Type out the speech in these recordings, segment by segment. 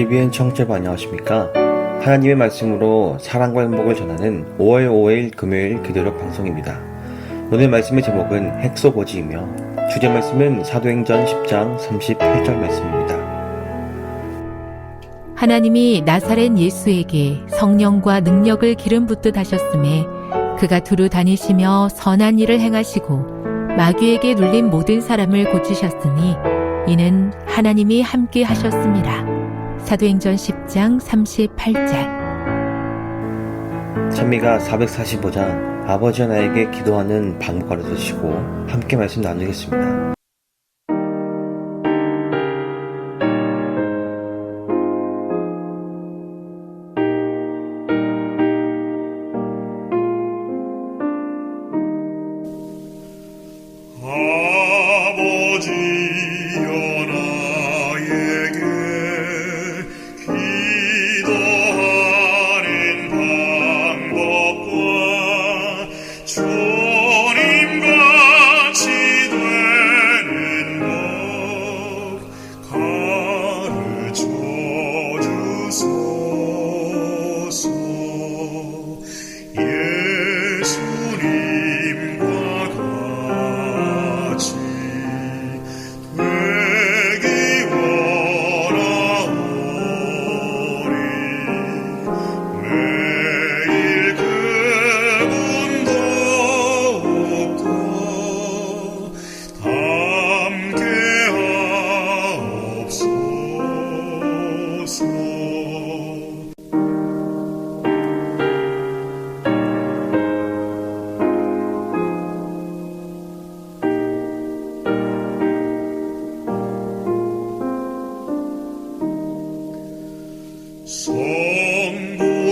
TVN 청취자 안녕하십니까? 하나님의 말씀으로 사랑과 행복을 전하는 5월 5일 금요일 기도력 방송입니다. 오늘 말씀의 제목은 핵소고지이며 주제 말씀은 사도행전 10장 38절 말씀입니다. 하나님이 나사렛 예수에게 성령과 능력을 기름 붓듯 하셨음에 그가 두루 다니시며 선한 일을 행하시고 마귀에게 눌린 모든 사람을 고치셨으니 이는 하나님이 함께 하셨습니다. 사도행전 10장 38절 찬미가 445장 아버지 나에게 기도하는 방법 가르쳐 주시고 함께 말씀 나누겠습니다.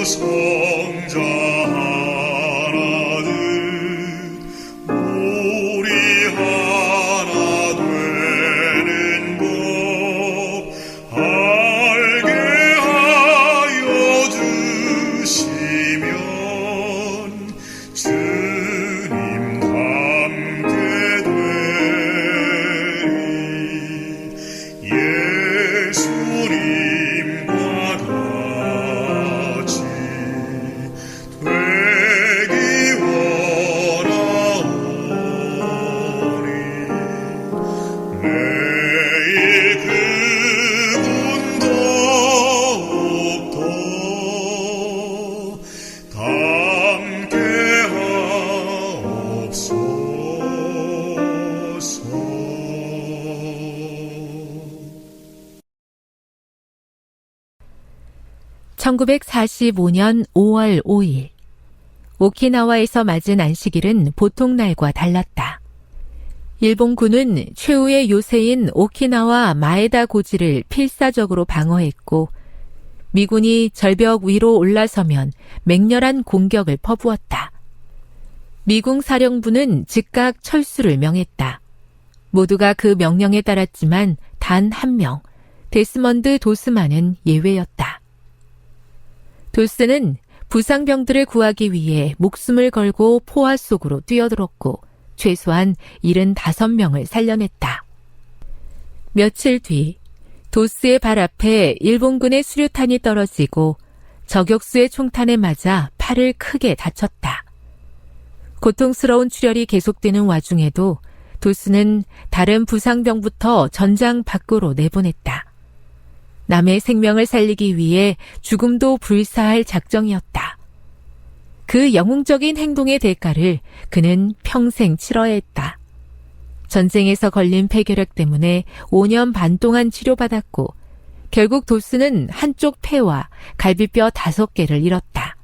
성 1945년 5월 5일 오키나와에서 맞은 안식일은 보통 날과 달랐다. 일본군은 최후의 요새인 오키나와 마에다 고지를 필사적으로 방어했고 미군이 절벽 위로 올라서면 맹렬한 공격을 퍼부었다. 미궁 사령부는 즉각 철수를 명했다. 모두가 그 명령에 따랐지만 단 한 명, 데스먼드 도스만은 예외였다. 도스는 부상병들을 구하기 위해 목숨을 걸고 포화 속으로 뛰어들었고 최소한 75명을 살려냈다. 며칠 뒤 도스의 발 앞에 일본군의 수류탄이 떨어지고 저격수의 총탄에 맞아 팔을 크게 다쳤다. 고통스러운 출혈이 계속되는 와중에도 도스는 다른 부상병부터 전장 밖으로 내보냈다. 남의 생명을 살리기 위해 죽음도 불사할 작정이었다. 그 영웅적인 행동의 대가를 그는 평생 치러야 했다. 전쟁에서 걸린 폐결핵 때문에 5년 반 동안 치료받았고 결국 도스는 한쪽 폐와 갈비뼈 다섯 개를 잃었다.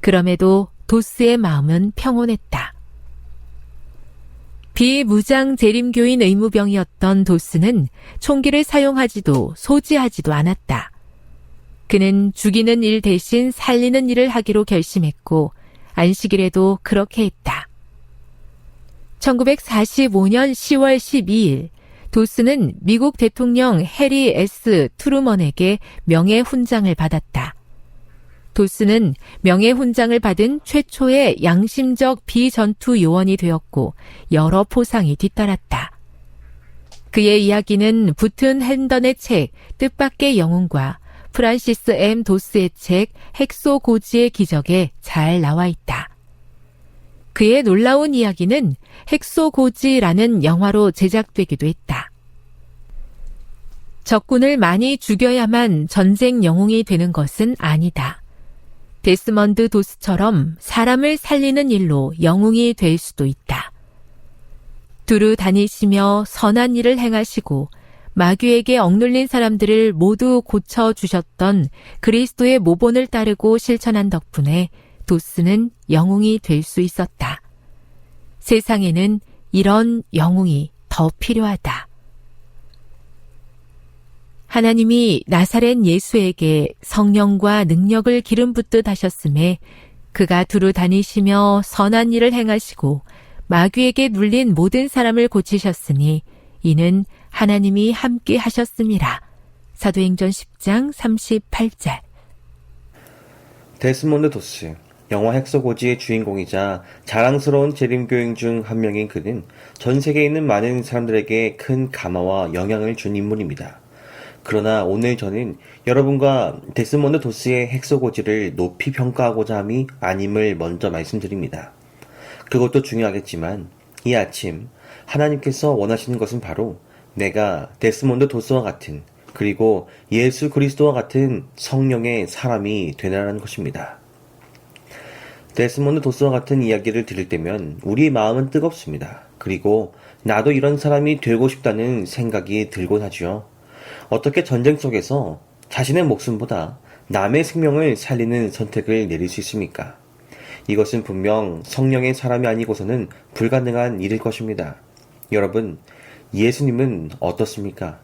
그럼에도 도스의 마음은 평온했다. 비무장 재림교인 의무병이었던 도스는 총기를 사용하지도 소지하지도 않았다. 그는 죽이는 일 대신 살리는 일을 하기로 결심했고 안식일에도 그렇게 했다. 1945년 10월 12일 도스는 미국 대통령 해리 S. 트루먼에게 명예 훈장을 받았다. 도스는 명예훈장을 받은 최초의 양심적 비전투 요원이 되었고 여러 포상이 뒤따랐다. 그의 이야기는 붙은 핸던의 책 뜻밖의 영웅과 프란시스 M. 도스의 책 헥소 고지의 기적에 잘 나와 있다. 그의 놀라운 이야기는 헥소 고지라는 영화로 제작되기도 했다. 적군을 많이 죽여야만 전쟁 영웅이 되는 것은 아니다. 데스먼드 도스처럼 사람을 살리는 일로 영웅이 될 수도 있다. 두루 다니시며 선한 일을 행하시고 마귀에게 억눌린 사람들을 모두 고쳐 주셨던 그리스도의 모본을 따르고 실천한 덕분에 도스는 영웅이 될 수 있었다. 세상에는 이런 영웅이 더 필요하다. 하나님이 나사렛 예수에게 성령과 능력을 기름 붓듯 하셨음에 그가 두루 다니시며 선한 일을 행하시고 마귀에게 눌린 모든 사람을 고치셨으니 이는 하나님이 함께 하셨음이라. 사도행전 10장 38절. 데스몬드 도스, 영화 헥소고지의 주인공이자 자랑스러운 재림교인 중 한 명인 그는 전 세계에 있는 많은 사람들에게 큰 감화와 영향을 준 인물입니다. 그러나 오늘 저는 여러분과 데스몬드 도스의 헥소고지를 높이 평가하고자 함이 아님을 먼저 말씀드립니다. 그것도 중요하겠지만 이 아침 하나님께서 원하시는 것은 바로 내가 데스몬드 도스와 같은 그리고 예수 그리스도와 같은 성령의 사람이 되라는 것입니다. 데스몬드 도스와 같은 이야기를 들을 때면 우리 마음은 뜨겁습니다. 그리고 나도 이런 사람이 되고 싶다는 생각이 들곤 하죠. 어떻게 전쟁 속에서 자신의 목숨보다 남의 생명을 살리는 선택을 내릴 수 있습니까? 이것은 분명 성령의 사람이 아니고서는 불가능한 일일 것입니다. 여러분, 예수님은 어떻습니까?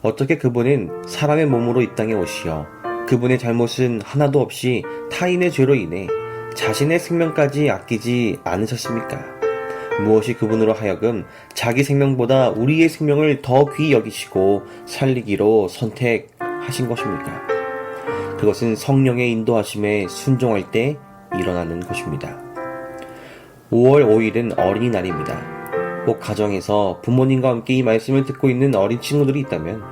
어떻게 그분은 사람의 몸으로 이 땅에 오시어 그분의 잘못은 하나도 없이 타인의 죄로 인해 자신의 생명까지 아끼지 않으셨습니까? 무엇이 그분으로 하여금 자기 생명보다 우리의 생명을 더 귀히 여기시고 살리기로 선택하신 것입니까? 그것은 성령의 인도하심에 순종할 때 일어나는 것입니다. 5월 5일은 어린이날입니다. 꼭 가정에서 부모님과 함께 이 말씀을 듣고 있는 어린 친구들이 있다면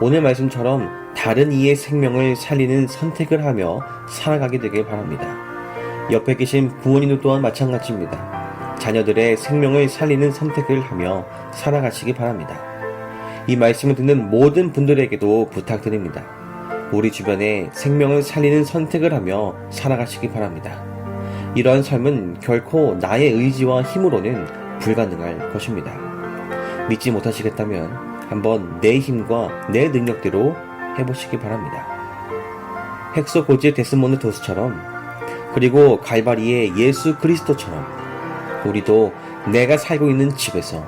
오늘 말씀처럼 다른 이의 생명을 살리는 선택을 하며 살아가게 되길 바랍니다. 옆에 계신 부모님들 또한 마찬가지입니다. 자녀들의 생명을 살리는 선택을 하며 살아가시기 바랍니다. 이 말씀을 듣는 모든 분들에게도 부탁드립니다. 우리 주변에 생명을 살리는 선택을 하며 살아가시기 바랍니다. 이러한 삶은 결코 나의 의지와 힘으로는 불가능할 것입니다. 믿지 못하시겠다면 한번 내 힘과 내 능력대로 해보시기 바랍니다. 헥소 고지의 데스몬드 도스처럼 그리고 갈바리의 예수 그리스도처럼 우리도 내가 살고 있는 집에서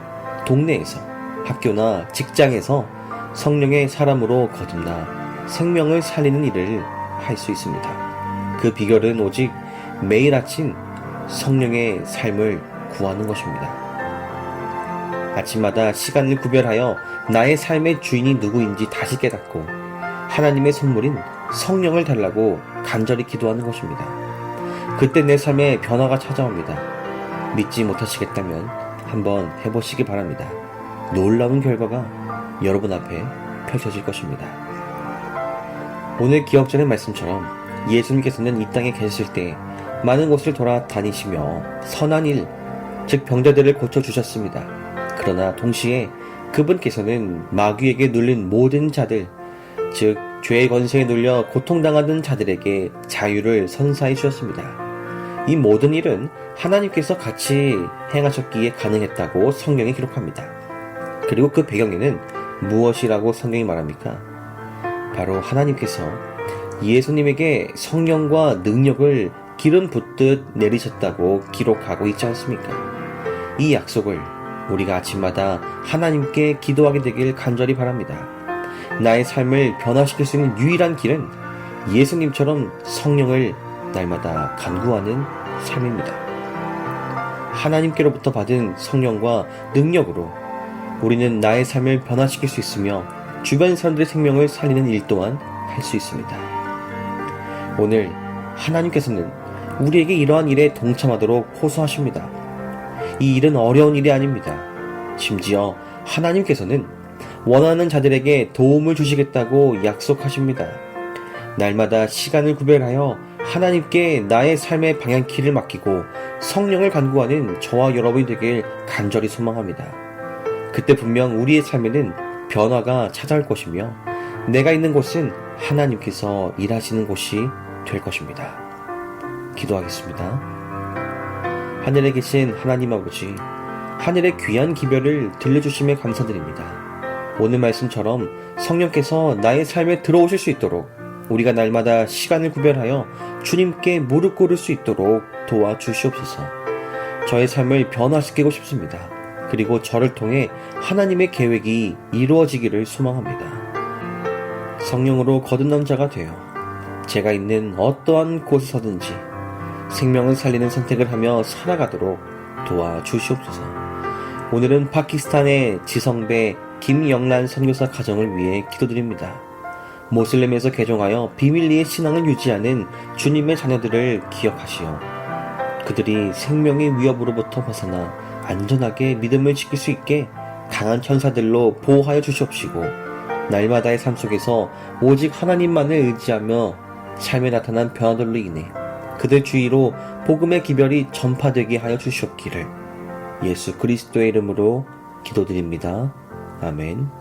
동네에서 학교나 직장에서 성령의 사람으로 거듭나 생명을 살리는 일을 할 수 있습니다. 그 비결은 오직 매일 아침 성령의 삶을 구하는 것입니다. 아침마다 시간을 구별하여 나의 삶의 주인이 누구인지 다시 깨닫고 하나님의 선물인 성령을 달라고 간절히 기도하는 것입니다. 그때 내 삶에 변화가 찾아옵니다. 믿지 못하시겠다면 한번 해보시기 바랍니다. 놀라운 결과가 여러분 앞에 펼쳐질 것입니다. 오늘 기억 전의 말씀처럼 예수님께서는 이 땅에 계실 때 많은 곳을 돌아다니시며 선한 일, 즉 병자들을 고쳐주셨습니다. 그러나 동시에 그분께서는 마귀에게 눌린 모든 자들, 즉 죄의 권세에 눌려 고통당하는 자들에게 자유를 선사해 주셨습니다. 이 모든 일은 하나님께서 같이 행하셨기에 가능했다고 성경이 기록합니다. 그리고 그 배경에는 무엇이라고 성경이 말합니까? 바로 하나님께서 예수님에게 성령과 능력을 기름 붓듯 내리셨다고 기록하고 있지 않습니까? 이 약속을 우리가 아침마다 하나님께 기도하게 되길 간절히 바랍니다. 나의 삶을 변화시킬 수 있는 유일한 길은 예수님처럼 성령을 날마다 간구하는 삶입니다. 하나님께로부터 받은 성령과 능력으로 우리는 나의 삶을 변화시킬 수 있으며 주변 사람들의 생명을 살리는 일 또한 할 수 있습니다. 오늘 하나님께서는 우리에게 이러한 일에 동참하도록 호소하십니다. 이 일은 어려운 일이 아닙니다. 심지어 하나님께서는 원하는 자들에게 도움을 주시겠다고 약속하십니다. 날마다 시간을 구별하여 하나님께 나의 삶의 방향키를 맡기고 성령을 간구하는 저와 여러분이 되길 간절히 소망합니다. 그때 분명 우리의 삶에는 변화가 찾아올 것이며 내가 있는 곳은 하나님께서 일하시는 곳이 될 것입니다. 기도하겠습니다. 하늘에 계신 하나님 아버지, 하늘의 귀한 기별을 들려주심에 감사드립니다. 오늘 말씀처럼 성령께서 나의 삶에 들어오실 수 있도록 우리가 날마다 시간을 구별하여 주님께 무릎 꿇을 수 있도록 도와주시옵소서. 저의 삶을 변화시키고 싶습니다. 그리고 저를 통해 하나님의 계획이 이루어지기를 소망합니다. 성령으로 거듭난 자가 되어 제가 있는 어떠한 곳에서든지 생명을 살리는 선택을 하며 살아가도록 도와주시옵소서. 오늘은 파키스탄의 지성배 김영란 선교사 가정을 위해 기도드립니다. 모슬렘에서 개종하여 비밀리에 신앙을 유지하는 주님의 자녀들을 기억하시어 그들이 생명의 위협으로부터 벗어나 안전하게 믿음을 지킬 수 있게 강한 천사들로 보호하여 주시옵시고 날마다의 삶 속에서 오직 하나님만을 의지하며 삶에 나타난 변화들로 인해 그들 주위로 복음의 기별이 전파되게 하여 주시옵기를 예수 그리스도의 이름으로 기도드립니다. 아멘.